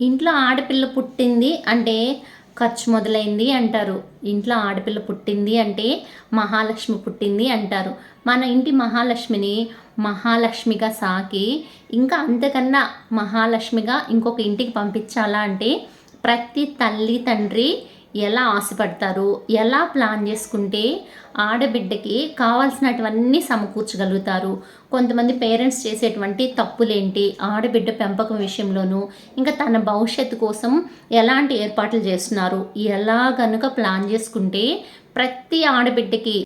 ఇంట్లో ఆడపిల్ల పుట్టింది అంటే ఖర్చు మొదలైంది అంటారు. ఇంట్లో ఆడపిల్ల పుట్టింది అంటే మహాలక్ష్మి పుట్టింది అంటారు. మన ఇంటి మహాలక్ష్మిని మహాలక్ష్మిగా సాకి ఇంకా అంతకన్నా మహాలక్ష్మిగా ఇంకొక ఇంటికి పంపించాలా అంటే ప్రతి తల్లి తండ్రి ఎలా ఆశపడతారు ఎలా ప్లాన్ చేసుకుంటే ఆడబిడ్డకి కావాల్సినటువన్నీ సమకూర్చగలుగుతారు. కొంతమంది పేరెంట్స్ చేసేటువంటి తప్పులేంటి ఆడబిడ్డ పెంపకం విషయంలోనూ ఇంకా తన భవిష్యత్తు కోసం ఎలాంటి ఏర్పాట్లు చేస్తున్నారు ఎలా కనుక ప్లాన్ చేసుకుంటే ప్రతి ఆడబిడ్డకి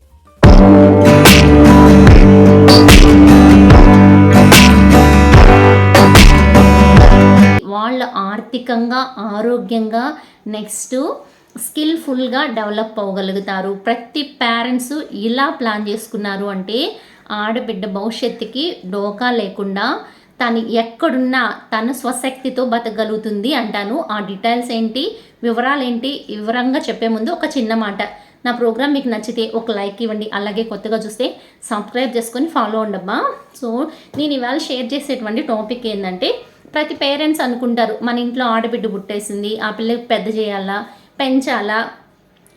వాళ్ళు ఆర్థికంగా ఆరోగ్యంగా నెక్స్ట్ స్కిల్ఫుల్గా డెవలప్ అవ్వగలుగుతారు. ప్రతి పేరెంట్స్ ఇలా ప్లాన్ చేసుకున్నారు అంటే ఆడబిడ్డ భవిష్యత్తుకి డోకా లేకుండా తను ఎక్కడున్నా తన స్వశక్తితో బతకగలుగుతుంది అంటాను. ఆ డీటెయిల్స్ ఏంటి వివరాలు ఏంటి వివరంగా చెప్పే ముందు ఒక చిన్న మాట. నా ప్రోగ్రామ్ మీకు నచ్చితే ఒక లైక్ ఇవ్వండి అలాగే కొత్తగా చూస్తే సబ్స్క్రైబ్ చేసుకొని ఫాలో ఉండమ్మా సో నేను ఇవాళ షేర్ చేసేటువంటి టాపిక్ ఏంటంటే ప్రతి పేరెంట్స్ అనుకుంటారు మన ఇంట్లో ఆడబిడ్డ పుట్టేసింది ఆ పిల్లకి పెద్ద చేయాలా? పెంచాలా?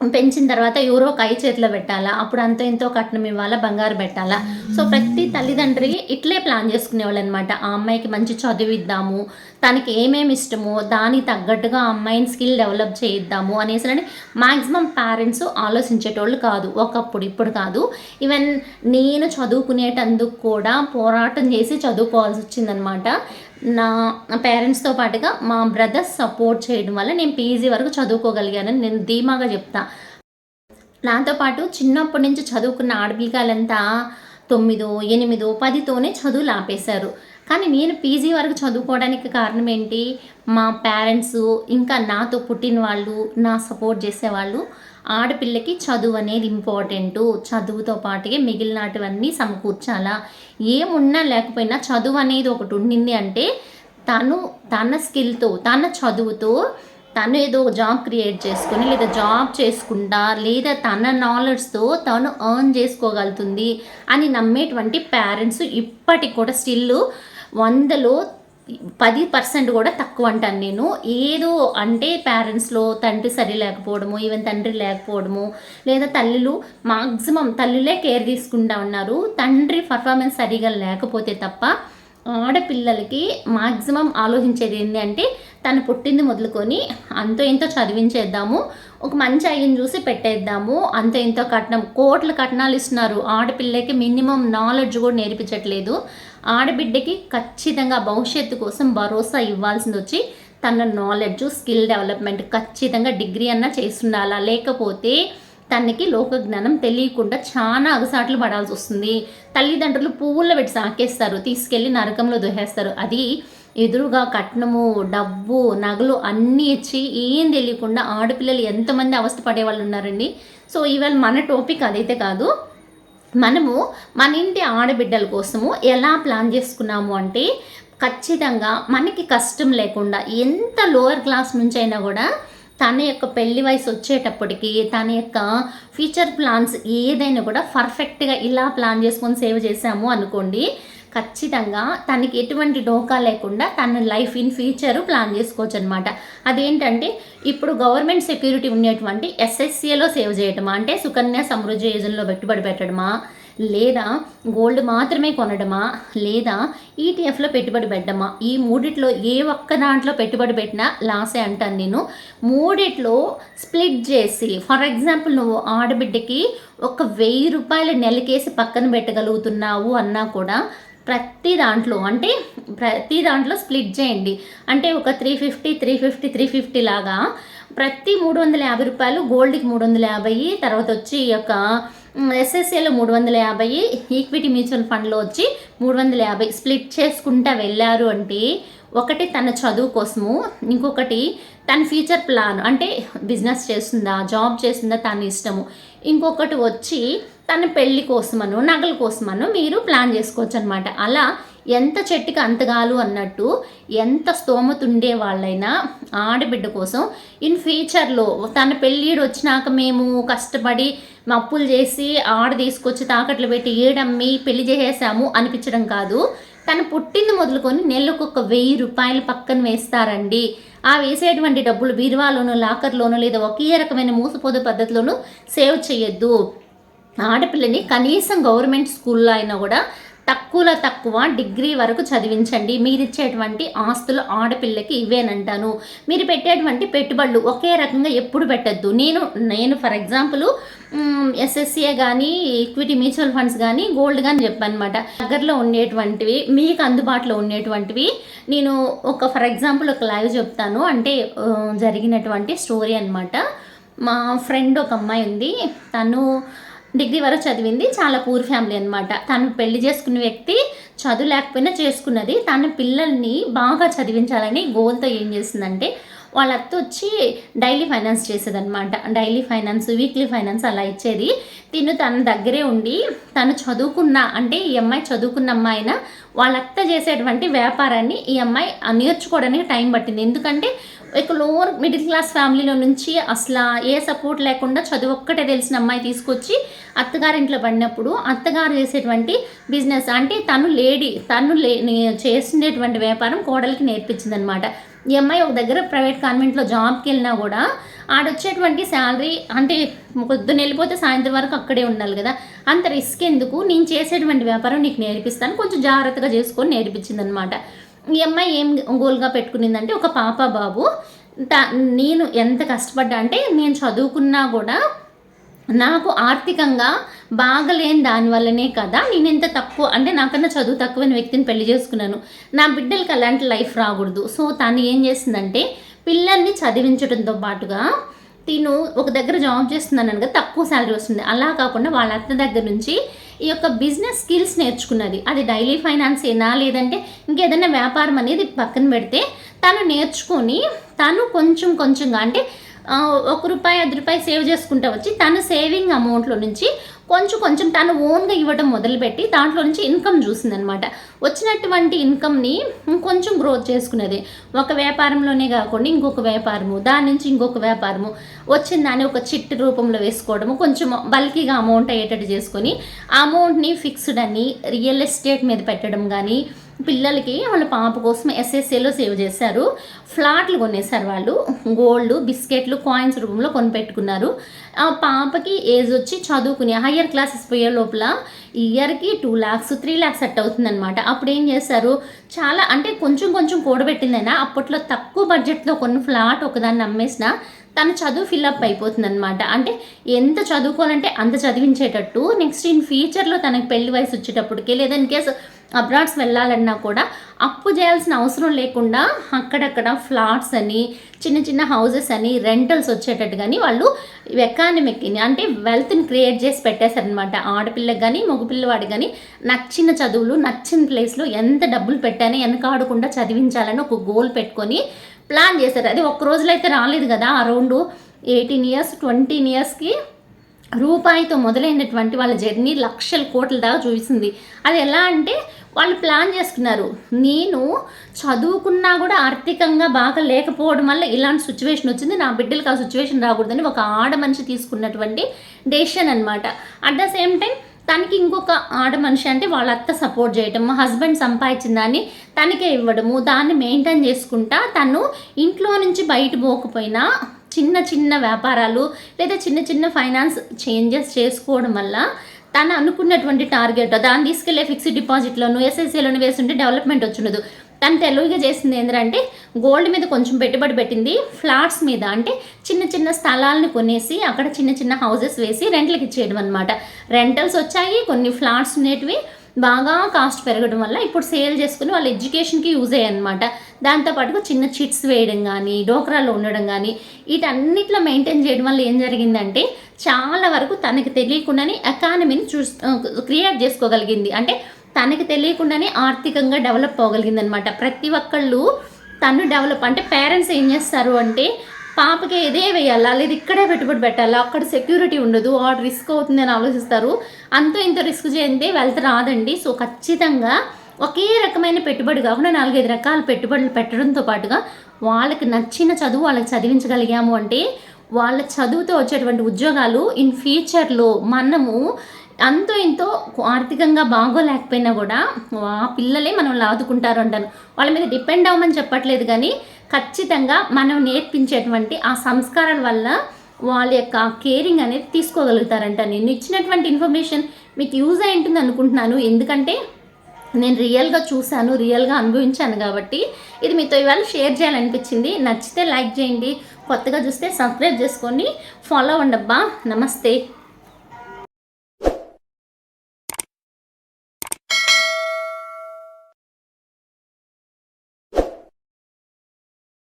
పెంచిన తర్వాత ఎవరో కై చేతిలో పెట్టాలా? అప్పుడు అంత ఎంతో కట్నం ఇవ్వాలా? బంగారు పెట్టాలా? సో ప్రతి తల్లిదండ్రి ఇట్లే ప్లాన్ చేసుకునేవాళ్ళు అనమాట ఆ అమ్మాయికి మంచి చదువు ఇద్దాము. తనకి ఏమేమి ఇష్టమో దానికి తగ్గట్టుగా అమ్మాయిని స్కిల్ డెవలప్ చేయిద్దాము అనేసి అని మ్యాక్సిమం పేరెంట్స్ ఆలోచించేటోళ్ళు కాదు. ఒకప్పుడు ఇప్పుడు కాదు. ఈవెన్ నేను చదువుకునేటందుకు కూడా పోరాటం చేసి చదువుకోవాల్సి వచ్చిందనమాట నా పేరెంట్స్తో పాటుగా మా బ్రదర్స్ సపోర్ట్ చేయడం వల్ల నేను పీజీ వరకు చదువుకోగలిగానని నేను ధీమాగా చెప్తా. నాతో పాటు చిన్నప్పటి నుంచి చదువుకున్న ఆడపిల్లకాయలంతా తొమ్మిదో ఎనిమిదో పదితోనే చదువులు ఆపేశారు. కానీ నేను పీజీ వరకు చదువుకోవడానికి కారణం ఏంటి? మా పేరెంట్స్ ఇంకా నాతో పుట్టిన వాళ్ళు నా సపోర్ట్ చేసేవాళ్ళు ఆడపిల్లకి చదువు అనేది ఇంపార్టెంటు. చదువుతో పాటుగా మిగిలినటువన్నీ సమకూర్చాలా? ఏమున్నా లేకపోయినా చదువు అనేది ఒకటి ఉండింది అంటే తను తన స్కిల్తో తన చదువుతో తను ఏదో జాబ్ క్రియేట్ చేసుకొని లేదా జాబ్ చేసుకుంటా లేదా తన నాలెడ్జ్తో తను ఎర్న్ చేసుకోగలుగుతుంది అని నమ్మేటువంటి పేరెంట్స్ ఇప్పటికి కూడా స్టిల్ వందలో పది పర్సెంట్ కూడా తక్కువ అంటాను నేను. ఏదో అంటే పేరెంట్స్లో తండ్రి సరి లేకపోవడము ఈవెన్ తండ్రి లేకపోవడము లేదా తల్లులు మాక్సిమం తల్లులే కేర్ తీసుకుంటా ఉన్నారు. తండ్రి పర్ఫార్మెన్స్ సరిగా లేకపోతే తప్ప ఆడపిల్లలకి మాక్సిమం ఆలోచించేది ఏంటి అంటే తను పుట్టింది మొదలుకొని అంతో ఇంతో చదివించేద్దాము ఒక మంచి అయ్యని చూసి పెట్టేద్దాము అంత ఇంతో కట్నం కోట్ల కట్నాలు ఇస్తున్నారు. ఆడపిల్లకి మినిమం నాలెడ్జ్ కూడా నేర్పించట్లేదు. ఆడబిడ్డకి ఖచ్చితంగా భవిష్యత్తు కోసం భరోసా ఇవ్వాల్సింది వచ్చి తన నాలెడ్జ్ స్కిల్ డెవలప్మెంట్ ఖచ్చితంగా డిగ్రీ అన్నా చేస్తుండాలా లేకపోతే తనకి లోక జ్ఞానం తెలియకుండా చాలా అగసాట్లు పడాల్సి వస్తుంది. తల్లిదండ్రులు పువ్వుల్లో పెట్టి సాకేస్తారు తీసుకెళ్ళి నరకంలో దోహేస్తారు. అది ఎదురుగా కట్నము డబ్బు నగలు అన్నీ ఇచ్చి ఏం తెలియకుండా ఆడపిల్లలు ఎంతమంది అవస్థ పడే వాళ్ళు ఉన్నారండి? సో ఇవాళ మన టాపిక్ అదైతే కాదు. మనము మన ఇంటి ఆడబిడ్డల కోసము ఎలా ప్లాన్ చేసుకున్నాము అంటే ఖచ్చితంగా మనకి కష్టం లేకుండా ఎంత లోవర్ క్లాస్ నుంచి అయినా కూడా తన యొక్క పెళ్ళి వయసు వచ్చేటప్పటికి తన యొక్క ఫ్యూచర్ ప్లాన్స్ ఏదైనా కూడా పర్ఫెక్ట్గా ఇలా ప్లాన్ చేసుకొని సేవ్ చేసాము అనుకోండి ఖచ్చితంగా తనకి ఎటువంటి డోకా లేకుండా తన లైఫ్ ఇన్ ఫ్యూచర్ ప్లాన్ చేసుకోవచ్చు అనమాట అదేంటంటే ఇప్పుడు గవర్నమెంట్ సెక్యూరిటీ ఉండేటువంటి ఎస్ఎస్సీలో సేవ్ చేయటమా? అంటే సుకన్య సమృద్ధి యోజనలో పెట్టుబడి పెట్టడమా? లేదా గోల్డ్ మాత్రమే కొనడమా? లేదా ఈటీఎఫ్లో పెట్టుబడి పెట్టడమా? ఈ మూడిట్లో ఏ ఒక్క దాంట్లో పెట్టుబడి పెట్టినా లాసే అంటాను నేను. మూడిట్లో స్ప్లిట్ చేసి ఫర్ ఎగ్జాంపుల్ నువ్వు ఆడబిడ్డకి ఒక వెయ్యి రూపాయల నెలకేసి పక్కన పెట్టగలుగుతున్నావు అన్నా కూడా ప్రతి దాంట్లో అంటే ప్రతి దాంట్లో స్ప్లిట్ చేయండి. అంటే ఒక three fifty three fifty three fifty లాగా ప్రతి మూడు వందల యాభై రూపాయలు గోల్డ్కి మూడు వందల యాభై తర్వాత వచ్చి ఈ యొక్క ఎస్ఎస్ఏలో మూడు వందల యాభై ఈక్విటీ మ్యూచువల్ ఫండ్లో వచ్చి మూడు వందల యాభై స్ప్లిట్ చేసుకుంటా వెళ్ళారు అంటే ఒకటి తన చదువు కోసము ఇంకొకటి తన ఫ్యూచర్ ప్లాన్ అంటే బిజినెస్ చేస్తుందా జాబ్ చేస్తుందా తన ఇష్టము. ఇంకొకటి వచ్చి తన పెళ్ళి కోసమను నగల కోసమను మీరు ప్లాన్ చేసుకోవచ్చు అనమాట అలా ఎంత చెట్టుకి అంతగాలు అన్నట్టు ఎంత స్తోమత ఉండే వాళ్ళైనా ఆడబిడ్డ కోసం ఇన్ ఫ్యూచర్లో తన పెళ్ళిడు వచ్చినాక మేము కష్టపడి అప్పులు చేసి ఆడ తీసుకొచ్చి తాకట్లు పెట్టి ఏడమ్మి పెళ్ళి చేసేసాము అనిపించడం కాదు. తను పుట్టింది మొదలుకొని నెలకు ఒక వెయ్యి రూపాయలు పక్కన వేస్తారండి. ఆ వేసేటువంటి డబ్బులు బీరువాలోనూ లాకర్లోనూ లేదా ఒకే రకమైన మూసపోదు పద్ధతిలోనూ సేవ్ చేయొద్దు. ఆడపిల్లని కనీసం గవర్నమెంట్ స్కూల్లో అయినా కూడా తక్కువలో తక్కువ డిగ్రీ వరకు చదివించండి. మీరు ఇచ్చేటువంటి ఆస్తులు ఆడపిల్లకి ఇవేనంటాను. మీరు పెట్టేటువంటి పెట్టుబడులు ఒకే రకంగా ఎప్పుడు పెట్టద్దు. నేను నేను ఫర్ ఎగ్జాంపుల్ ఎస్ఎస్సీఏ కానీ ఈక్విటీ మ్యూచువల్ ఫండ్స్ కానీ గోల్డ్ కానీ చెప్పనమాట. దగ్గరలో ఉండేటువంటివి మీకు అందుబాటులో ఉండేటువంటివి నేను ఒక ఫర్ ఎగ్జాంపుల్ ఒక లైవ్ చెప్తాను. అంటే జరిగినటువంటి స్టోరీ అనమాట మా ఫ్రెండ్ ఒక అమ్మాయి ఉంది. తను డిగ్రీ వరకు చదివింది. చాలా పూర్ ఫ్యామిలీ అనమాట తను పెళ్ళి చేసుకున్న వ్యక్తి చదువు లేకపోయినా చేసుకున్నది. తన పిల్లల్ని బాగా చదివించాలని గోల్తో ఏం చేసిందంటే వాళ్ళ అత్త వచ్చి డైలీ ఫైనాన్స్ చేసేదనమాట డైలీ ఫైనాన్స్ వీక్లీ ఫైనాన్స్ అలా ఇచ్చేది. తిను తన దగ్గరే ఉండి తను చదువుకున్న అంటే ఈ అమ్మాయి చదువుకున్న అమ్మాయిన వాళ్ళ అత్త చేసేటువంటి వ్యాపారాన్ని ఈ అమ్మాయి నేర్చుకోవడానికి టైం పట్టింది. ఎందుకంటే ఒక లోవర్ మిడిల్ క్లాస్ ఫ్యామిలీలో నుంచి అసలు ఏ సపోర్ట్ లేకుండా చదువు ఒక్కటే తెలిసిన అమ్మాయి తీసుకొచ్చి అత్తగారింట్లో పడినప్పుడు అత్తగారు చేసేటువంటి బిజినెస్ అంటే తను లేడీ తను లే చేసినటువంటి వ్యాపారం కోడలికి నేర్పించింది అనమాట ఈ అమ్మాయి ఒక దగ్గర ప్రైవేట్ కాన్వెంట్లో జాబ్కి వెళ్ళినా కూడా ఆడొచ్చేటువంటి శాలరీ అంటే పొద్దున్న వెళ్ళిపోతే సాయంత్రం వరకు అక్కడే ఉండాలి కదా. అంత రిస్క్ ఎందుకు? నేను చేసేటువంటి వ్యాపారం నీకు నేర్పిస్తాను కొంచెం జాగ్రత్తగా చేసుకొని నేర్పించింది అనమాట ఈ అమ్మాయి ఏం గోల్గా పెట్టుకునిందంటే ఒక పాప బాబు. నేను ఎంత కష్టపడ్డా అంటే నేను చదువుకున్నా కూడా నాకు ఆర్థికంగా బాగలేని దానివల్లనే కదా నేను ఎంత తక్కువ అంటే నాకన్నా చదువు తక్కువైన వ్యక్తిని పెళ్ళి చేసుకున్నాను. నా బిడ్డలకి అలాంటి లైఫ్ రాకూడదు. సో తను ఏం చేసిందంటే పిల్లల్ని చదివించడంతో పాటుగా తిను ఒక దగ్గర జాబ్ చేస్తున్నాను అనగా తక్కువ శాలరీ వస్తుంది. అలా కాకుండా వాళ్ళ అత్త దగ్గర నుంచి ఈ యొక్క బిజినెస్ స్కిల్స్ నేర్చుకున్నది. అది డైలీ ఫైనాన్స్ ఏనా లేదంటే ఇంకేదైనా వ్యాపారం అనేది పక్కన పెడితే తను నేర్చుకొని తను కొంచెం కొంచెంగా అంటే ఒక రూపాయి ఐదు రూపాయి సేవ్ చేసుకుంటా వచ్చి తను సేవింగ్ అమౌంట్లో నుంచి కొంచెం కొంచెం తను ఓన్గా ఇవ్వడం మొదలుపెట్టి దాంట్లో నుంచి ఇన్కమ్ చూసిందనమాట. వచ్చినటువంటి ఇన్కమ్ని కొంచెం గ్రోత్ చేసుకునేది. ఒక వ్యాపారంలోనే కాకుండా ఇంకొక వ్యాపారము దాని నుంచి ఇంకొక వ్యాపారము వచ్చిన దాన్ని ఒక చిట్టు రూపంలో వేసుకోవడము కొంచెం బల్కీగా అమౌంట్ అయ్యేటట్టు చేసుకొని ఆ అమౌంట్ని ఫిక్స్డ్ అని రియల్ ఎస్టేట్ మీద పెట్టడం కానీ పిల్లలకి వాళ్ళ పాప కోసం ఎస్ఎస్ఏలో సేవ్ చేశారు. ఫ్లాట్లు కొనేసారు వాళ్ళు. గోల్డ్ బిస్కెట్లు కాయిన్స్ రూపంలో కొనిపెట్టుకున్నారు. ఆ పాపకి ఏజ్ వచ్చి చదువుకుని హయ్యర్ క్లాసెస్ పోయే లోపల ఇయర్కి two lakhs three lakhs set అవుతుందన్నమాట. అప్పుడు ఏం చేశారు? చాలా అంటే కొంచెం కొంచెం కూడబెట్టిందైనా అప్పట్లో తక్కువ బడ్జెట్లో కొన్ని ఫ్లాట్ ఒకదాన్ని అమ్మేసిన తన చదువు ఫిల్అప్ అయిపోతుంది అనమాట అంటే ఎంత చదువుకోవాలంటే అంత చదివించేటట్టు నెక్స్ట్ ఇన్ ఫ్యూచర్లో తనకి పెళ్ళి వయసు వచ్చేటప్పటికి లేదా ఇన్ కేసు అబ్రాడ్స్ వెళ్ళాలన్నా కూడా అప్పు చేయాల్సిన అవసరం లేకుండా అక్కడక్కడ ఫ్లాట్స్ అని చిన్న చిన్న హౌసెస్ అని రెంటల్స్ వచ్చేటట్టు కానీ వాళ్ళు ఎకానమిక్ని అంటే వెల్త్ని క్రియేట్ చేసి పెట్టేశారనమాట ఆడపిల్లకి కానీ మగపిల్లవాడికి కానీ నచ్చిన చదువులు నచ్చిన ప్లేస్లో ఎంత డబ్బులు పెట్టానో వెనకాడకుండా చదివించాలని ఒక గోల్ పెట్టుకొని ప్లాన్ చేశారు. అది ఒక్క రోజులో అయితే రాలేదు కదా అరౌండ్ ఎయిటీన్ ఇయర్స్ ట్వంటీన్ ఇయర్స్కి రూపాయితో మొదలైనటువంటి వాళ్ళ జర్నీ లక్షల కోట్ల దాకా చూసింది. అది ఎలా అంటే వాళ్ళు ప్లాన్ చేసుకున్నారు. నేను చదువుకున్నా కూడా ఆర్థికంగా బాగా లేకపోవడం వల్ల ఇలాంటి సిచ్యువేషన్ వచ్చింది. నా బిడ్డలకు ఆ సిచ్యువేషన్ రాకూడదని ఒక ఆడ మనిషి తీసుకున్నటువంటి డెసిషన్ అనమాట అట్ ద సేమ్ టైం తనకి ఇంకొక ఆడ మనిషి అంటే వాళ్ళ అత్త సపోర్ట్ చేయటం హస్బెండ్ సంపాదించిన దాన్ని తనకే ఇవ్వడము దాన్ని మెయింటైన్ చేసుకుంటా తను ఇంట్లో నుంచి బయట పోకపోయినా చిన్న చిన్న వ్యాపారాలు లేదా చిన్న చిన్న ఫైనాన్స్ చేంజెస్ చేసుకోవడం వల్ల తను అనుకున్నటువంటి టార్గెట్ దాన్ని తీసుకెళ్ళే ఫిక్స్డ్ డిపాజిట్లోను ఎస్ఎస్సీలోను వేస్తుంటే డెవలప్మెంట్ వచ్చినదు తను తెలివిగా చేసింది ఏంటంటే గోల్డ్ మీద కొంచెం పెట్టుబడి పెట్టింది. ఫ్లాట్స్ మీద అంటే చిన్న చిన్న స్థలాలను కొనేసి అక్కడ చిన్న చిన్న హౌసెస్ వేసి రెంట్లకి ఇచ్చేయడం అనమాట రెంటల్స్ వచ్చాయి కొన్ని ఫ్లాట్స్ ఉండేటివి. బాగా కాస్ట్ పెరగడం వల్ల ఇప్పుడు సేల్ చేసుకుని వాళ్ళ ఎడ్యుకేషన్కి యూజ్ అయ్యాయి అనమాట దాంతోపాటుగా చిన్న చిట్స్ వేయడం కానీ డోక్రాలో ఉండడం కానీ వీటన్నిటిలో మెయింటైన్ చేయడం వల్ల ఏం జరిగిందంటే చాలా వరకు తనకి తెలియకుండానే ఎకానమీని చూ క్రియేట్ చేసుకోగలిగింది. అంటే తనకి తెలియకుండానే ఆర్థికంగా డెవలప్ అవ్వగలిగిందనమాట. ప్రతి ఒక్కళ్ళు తను డెవలప్ అంటే పేరెంట్స్ ఏం చేస్తారు అంటే పాపకి ఇదే వేయాలా? లేదా ఇక్కడే పెట్టుబడి పెట్టాలా? అక్కడ సెక్యూరిటీ ఉండదు. ఆ రిస్క్ అవుతుంది అని ఆలోచిస్తారు. అంత ఇంత రిస్క్ చేయండి వెళ్తే రాదండి. సో ఖచ్చితంగా ఒకే రకమైన పెట్టుబడి కాకుండా నాలుగైదు రకాల పెట్టుబడులు పెట్టడంతో పాటుగా వాళ్ళకి నచ్చిన చదువు వాళ్ళకి చదివించగలిగాము అంటే వాళ్ళ చదువుతో వచ్చేటువంటి ఉద్యోగాలు ఇన్ ఫ్యూచర్లో మనము అంతో ఇంతో ఆర్థికంగా బాగోలేకపోయినా కూడా ఆ పిల్లలే మనం లాదుకుంటారు అంటాను వాళ్ళ మీద డిపెండ్ అవ్వమని చెప్పట్లేదు కానీ ఖచ్చితంగా మనం నేర్పించేటువంటి ఆ సంస్కారాల వల్ల వాళ్ళ యొక్క కేరింగ్ అనేది తీసుకోగలుగుతారంట నేను ఇచ్చినటువంటి ఇన్ఫర్మేషన్ మీకు యూజ్ అయి ఉంటుంది అనుకుంటున్నాను. ఎందుకంటే నేను రియల్గా చూశాను రియల్గా అనుభవించాను కాబట్టి ఇది మీతో ఇవాళ షేర్ చేయాలనిపించింది. నచ్చితే లైక్ చేయండి కొత్తగా చూస్తే సబ్స్క్రైబ్ చేసుకొని ఫాలో అవ్వండి అబ్బా నమస్తే.